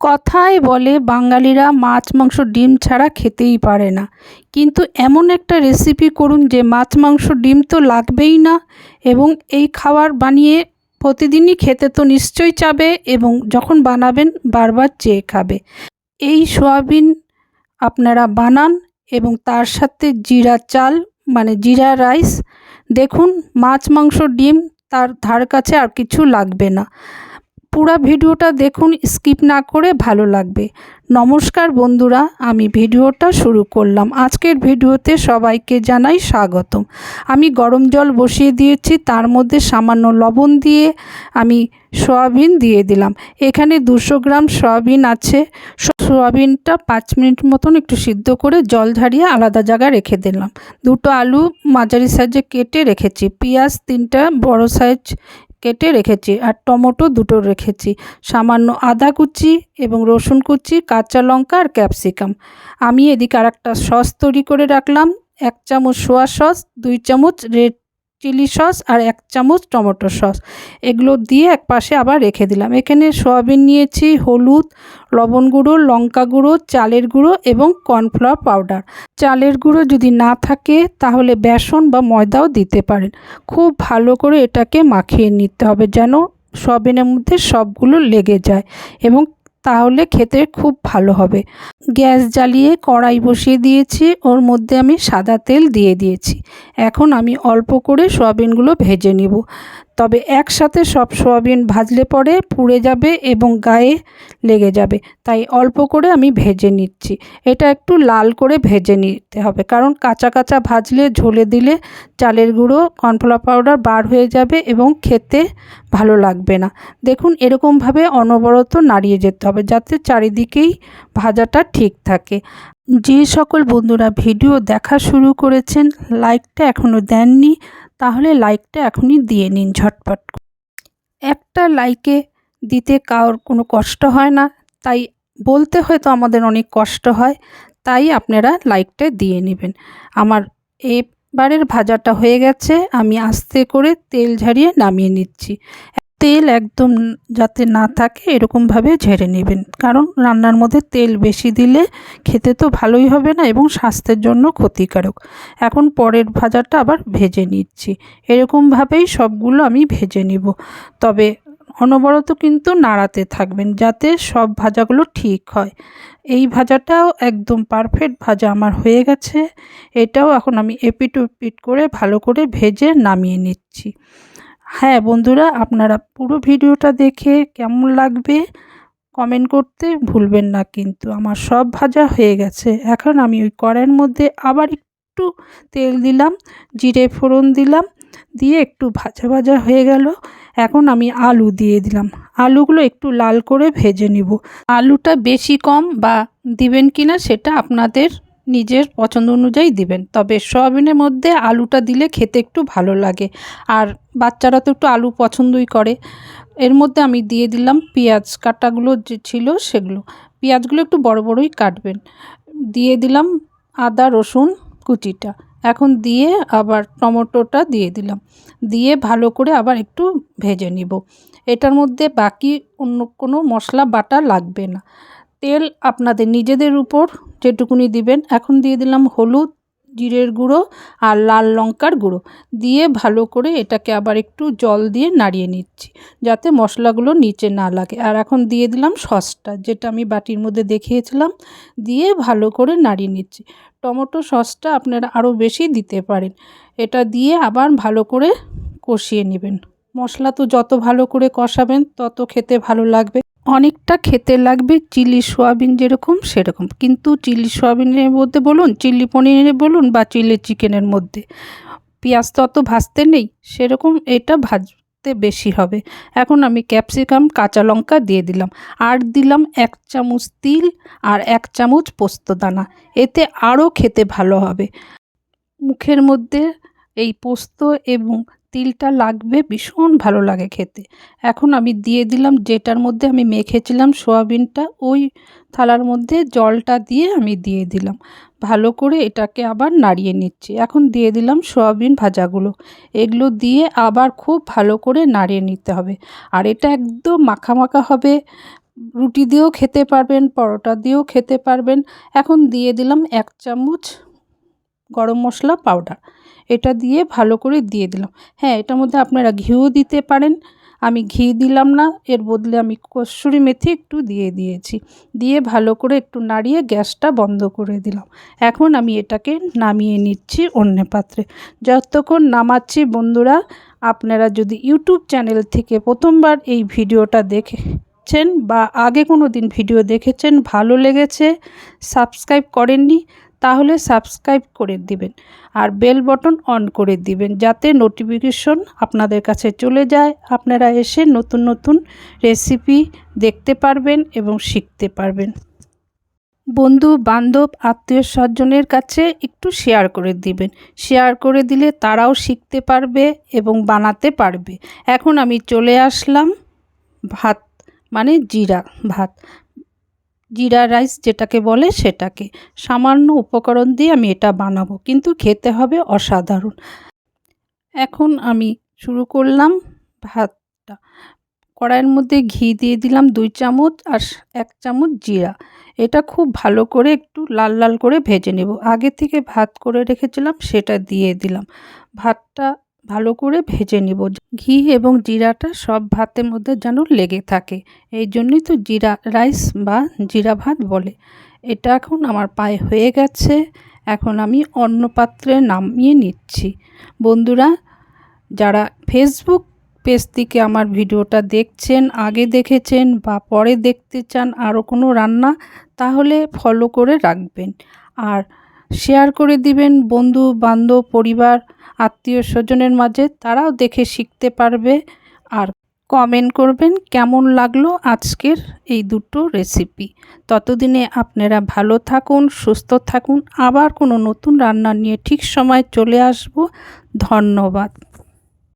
কথায় বলে, বাঙালিরা মাছ, মাংস, ডিম ছাড়া খেতেই পারে না। কিন্তু এমন একটা রেসিপি করুন যে মাছ, মাংস, ডিম তো লাগবেই না এবং এই খাবার বানিয়ে প্রতিদিনই খেতে তো নিশ্চয়ই চাবে এবং যখন বানাবেন বারবার চেয়ে খাবে। এই সোয়াবিন আপনারা বানান এবং তার সাথে জিরা চাল মানে জিরা রাইস। দেখুন, মাছ, মাংস, ডিম, তার ধার কাছে আর কিছু লাগবে না। পুরো ভিডিওটা দেখুন, স্কিপ না করে ভালো লাগবে। নমস্কার বন্ধুরা, আমি ভিডিওটা শুরু করলাম। আজকের ভিডিওতে সবাইকে জানাই স্বাগতম। আমি গরম জল বসিয়ে দিয়েছি, তার মধ্যে সামান্য লবণ দিয়ে আমি সয়াবিন দিয়ে দিলাম। এখানে দুশো গ্রাম সয়াবিন আছে। সয়াবিনটা পাঁচ মিনিট মতন একটু সিদ্ধ করে জল ঝাড়িয়ে আলাদা জায়গায় রেখে দিলাম। দুটো আলু মাঝারি সাইজে কেটে রেখেছি। পেঁয়াজ তিনটা বড় সাইজ কেটে রেখেছি আর টমেটো দুটো রেখেছি। সামান্য আদা কুচি এবং রসুন কুচি, কাঁচা লঙ্কা আর ক্যাপসিকাম। আমি এদিকে আর একটা সস তৈরি করে রাখলাম। এক চামচ সোয়া সস, দুই চামচ রেড চিলি সস আর এক চামচ টমেটো সস। এগুলো দিয়ে এক পাশে আবার রেখে দিলাম। এখানে সয়াবিন নিয়েছি, হলুদ, লবণ গুঁড়ো, লঙ্কা গুঁড়ো, চালের গুঁড়ো এবং কর্নফ্লাওয়ার পাউডার। চালের গুঁড়ো যদি না থাকে তাহলে বেসন বা ময়দাও দিতে পারেন। খুব ভালো করে এটাকে মাখিয়ে নিতে হবে যেন সয়াবিনের মধ্যে সবগুলো লেগে যায় এবং তাহলে খেতে খুব ভালো হবে। গ্যাস জ্বালিয়ে কড়াই বসিয়ে দিয়েছি, ওর মধ্যে আমি সাদা তেল দিয়ে দিয়েছি। এখন আমি অল্প করে সয়াবিনগুলো ভেজে নিব। তবে একসাথে সব সোয়াবিন ভাজলে পরে পুড়ে যাবে এবং গায়ে লেগে যাবে। তাই অল্প করে আমি ভেজে নিচ্ছি। এটা একটু লাল করে ভেজে নিতে হবে। কারণ কাঁচা কাঁচা ভাজলে, ঝোলে দিলে চালের গুঁড়ো, কর্নফ্লাওয়ার পাউডার বার হয়ে যাবে এবং খেতে ভালো লাগবে না। দেখুন, এরকমভাবে অনবরত নাড়িয়ে যেতে হবে যাতে চারিদিকেই ভাজাটা ঠিক থাকে। যে সকল বন্ধুরা ভিডিও দেখা শুরু করেছেন, লাইকটা এখনও দেননি তাহলে লাইকটা এখনই দিয়ে নিন ঝটপট। একটা লাইকে দিতে কারোর কোনো কষ্ট হয় না, তাই বলতে হয়তো আমাদের অনেক কষ্ট হয়, তাই আপনারা লাইকটা দিয়ে নেবেন। আমার এবারের ভাজাটা হয়ে গেছে, আমি আস্তে করে তেল ঝারিয়ে নামিয়ে নিচ্ছি। তেল একদম যাতে না থাকে, এরকমভাবে ঝেড়ে নেবেন। কারণ রান্নার মধ্যে তেল বেশি দিলে খেতে তো ভালোই হবে না এবং স্বাস্থ্যের জন্য ক্ষতিকারক। এখন পরের ভাজাটা আবার ভেজে নিচ্ছি। এরকমভাবেই সবগুলো আমি ভেজে নিব। তবে অনবরত কিন্তু নাড়াতে থাকবেন যাতে সব ভাজাগুলো ঠিক হয়। এই ভাজাটাও একদম পারফেক্ট ভাজা আমার হয়ে গেছে। এটাও এখন আমি এপিট উপিট করে ভালো করে ভেজে নামিয়ে নিচ্ছি। হ্যাঁ বন্ধুরা, আপনারা পুরো ভিডিওটা দেখে কেমন লাগবে কমেন্ট করতে ভুলবেন না কিন্তু আমার সব ভাজা হয়ে গেছে। এখন আমি ওই কড়াইয়ের মধ্যে আবার একটু তেল দিলাম, জিরে ফোড়ন দিলাম, দিয়ে একটু ভাজা ভাজা হয়ে গেল। এখন আমি আলু দিয়ে দিলাম। আলুগুলো একটু লাল করে ভেজে নিব। আলুটা বেশি কম বা দিবেন কি না সেটা আপনাদের নিজের পছন্দ অনুযায়ী দিবেন। তবে সয়াবিনের মধ্যে আলুটা দিলে খেতে একটু ভালো লাগে। আর বাচ্চারা তো একটু আলু পছন্দই করে। এর মধ্যে আমি দিয়ে দিলাম পেঁয়াজ কাটাগুলো যে ছিল সেগুলো। পেঁয়াজগুলো একটু বড় বড়ই কাটবেন। দিয়ে দিলাম আদা, রসুন কুচিটা। এখন দিয়ে আবার টমেটোটা দিয়ে দিলাম। দিয়ে ভালো করে আবার একটু ভেজে নিব। এটার মধ্যে বাকি অন্য কোনো মশলা বাটা লাগবে না। তেল আপনাদের নিজেদের উপর যেটুকুনি দিবেন। এখন দিয়ে দিলাম হলুদ, জিরের গুঁড়ো আর লাল লঙ্কার গুঁড়ো। দিয়ে ভালো করে এটাকে আবার একটু জল দিয়ে নাড়িয়ে নিচ্ছি যাতে মশলাগুলো নিচে না লাগে। আর এখন দিয়ে দিলাম সসটা, যেটা আমি বাটির মধ্যে দেখিয়েছিলাম। দিয়ে ভালো করে নাড়িয়ে নিচ্ছি। টমেটো সসটা আপনারা আরও বেশি দিতে পারেন। এটা দিয়ে আবার ভালো করে কষিয়ে নেবেন। মশলা তো যত ভালো করে কষাবেন, তত খেতে ভালো লাগবে। অনেকটা খেতে লাগবে, চিলি সোয়াবিন যেরকম সেরকম। কিন্তু চিলি সোয়াবিনের মধ্যে বলুন, চিলি পনিরে বলুন বা চিলি চিকেনের মধ্যে, পেঁয়াজ তো অত ভাজতে নেই, সেরকম এটা ভাজতে বেশি হবে। এখন আমি ক্যাপসিকাম, কাঁচা লঙ্কা দিয়ে দিলাম। আর দিলাম এক চামচ তিল আর এক চামচ পোস্তদানা এতে আরও খেতে ভালো হবে। মুখের মধ্যে এই পোস্ত এবং তিলটা লাগবে, ভীষণ ভালো লাগে খেতে। এখন আমি দিয়ে দিলাম যেটার মধ্যে আমি মেখেছিলাম সোয়াবিনটা, ওই থালার মধ্যে জলটা দিয়ে আমি দিয়ে দিলাম। ভালো করে এটাকে আবার নাড়িয়ে নিচ্ছি। এখন দিয়ে দিলাম সোয়াবিন ভাজাগুলো। এগুলো দিয়ে আবার খুব ভালো করে নাড়িয়ে নিতে হবে। আর এটা একদম মাখা মাখা হবে। রুটি দিয়েও খেতে পারবেন, পরোটা দিয়েও খেতে পারবেন। এখন দিয়ে দিলাম এক চামচ গরম মশলা পাউডার। এটা দিয়ে ভালো করে দিয়ে দিলাম। হ্যাঁ এটার মধ্যে আপনারা ঘিও দিতে পারেন। আমি ঘি দিলাম না, এর বদলে আমি কসুরি মেথি একটু দিয়ে দিয়েছি। দিয়ে ভালো করে একটু নাড়িয়ে গ্যাসটা বন্ধ করে দিলাম। এখন আমি এটাকে নামিয়ে নিচ্ছি অন্য পাত্রে। যতক্ষণ নামাচ্ছি বন্ধুরা, আপনারা যদি ইউটিউব চ্যানেল থেকে প্রথমবার এই ভিডিওটা দেখেছেন বা আগে কোনো দিন ভিডিও দেখেছেন, ভালো লেগেছে, সাবস্ক্রাইব করেননি তাহলে সাবস্ক্রাইব করে দিবেন আর বেল বটন অন করে দিবেন যাতে নোটিফিকেশন আপনাদের কাছে চলে যায়। আপনারা এসে নতুন নতুন রেসিপি দেখতে পারবেন এবং শিখতে পারবেন। বন্ধু, বান্ধব, আত্মীয় স্বজনের কাছে একটু শেয়ার করে দিবেন। শেয়ার করে দিলে তারাও শিখতে পারবে এবং বানাতে পারবে। এখন আমি চলে আসলাম ভাত মানে জিরা ভাত। জিরা রাইস যেটাকে বলে সেটাকে। সামান্য উপকরণ দিয়ে আমি এটা বানাবো, কিন্তু খেতে হবে অসাধারণ। এখন আমি শুরু করলাম ভাতটা। কড়াইয়ের মধ্যে ঘি দিয়ে দিলাম দুই চামচ আর এক চামচ জিরা। এটা খুব ভালো করে একটু লাল লাল করে ভেজে নেব। আগে থেকে ভাত করে রেখেছিলাম, সেটা দিয়ে দিলাম। ভাতটা ভালো করে ভেজে নিব। ঘি এবং জিরাটা সব ভাতের মধ্যে যেন লেগে থাকে। এই জন্যই তো জিরা রাইস বা জিরা ভাত বলে। এটা এখন আমার পায়ে হয়ে গেছে। এখন আমি অন্য পাত্রে নামিয়ে নিচ্ছি। বন্ধুরা, যারা ফেসবুক পেজ থেকে আমার ভিডিওটা দেখছেন, আগে দেখেছেন বা পরে দেখতে চান আরও কোনো রান্না, তাহলে ফলো করে রাখবেন। আর শেয়ার করে দিবেন বন্ধু, বান্ধব, পরিবার আত্মীয় স্বজনের মাঝে তারাও দেখে শিখতে পারবে আর কমেন্ট করবেন কেমন লাগল আজকের এই দুটো রেসিপি ততদিনে আপনারা ভালো থাকুন, সুস্থ থাকুন। আবার কোনো নতুন রান্না নিয়ে ঠিক সময় চলে আসব। ধন্যবাদ।